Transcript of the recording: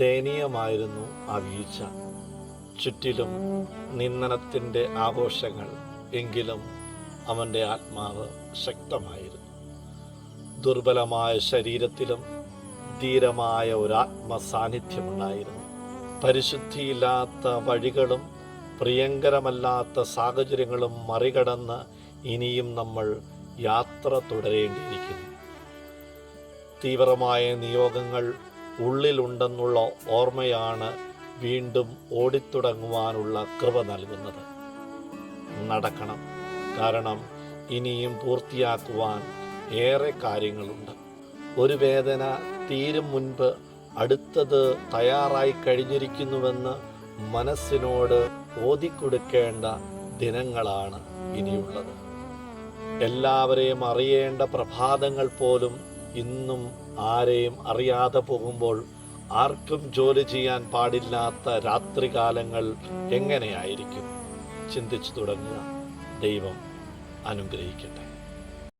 ദയനീയമായിരുന്നു ആ വീഴ്ച. ചുറ്റിലും നിന്ദനത്തിന്റെ ആഘോഷങ്ങൾ എങ്കിലും അവന്റെ ആത്മാവ് ശക്തമായിരുന്നു. ദുർബലമായ ശരീരത്തിലും ധീരമായ ഒരു ആത്മസാന്നിധ്യമുണ്ടായിരുന്നു പരിശുദ്ധിയില്ലാത്ത വഴികളും പ്രിയങ്കരമല്ലാത്ത സാഹചര്യങ്ങളും മറികടന്ന് ഇനിയും നമ്മൾ യാത്ര തുടരേണ്ടിയിരിക്കുന്നു. തീവ്രമായ നിയോഗങ്ങൾ ഉള്ളിലുണ്ടെന്നുള്ള ഓർമ്മയാണ് വീണ്ടും ഓടിത്തുടങ്ങുവാനുള്ള കൃപ നൽകുന്നത്. നടക്കണം. കാരണം ഇനിയും പൂർത്തിയാക്കുവാൻ ഏറെ കാര്യങ്ങളുണ്ട്. ഒരു വേദന തീരും മുൻപ് അടുത്തത് തയ്യാറായി കഴിഞ്ഞിരിക്കുന്നുവെന്ന് മനസ്സിനോട് ഓതിക്കൊടുക്കേണ്ട ദിനങ്ങളാണ് ഇനിയുള്ളത്. എല്ലാവരെയും അറിയേണ്ട പ്രഭാതങ്ങൾ പോലും ഇന്നും ആരെയും അറിയാതെ പോകുമ്പോൾ ആർക്കും ജോലി ചെയ്യാൻ പാടില്ലാത്ത രാത്രികാലങ്ങൾ എങ്ങനെയായിരിക്കും? ചിന്തിച്ചു തുടങ്ങുക. ദൈവം അനുഗ്രഹിക്കട്ടെ.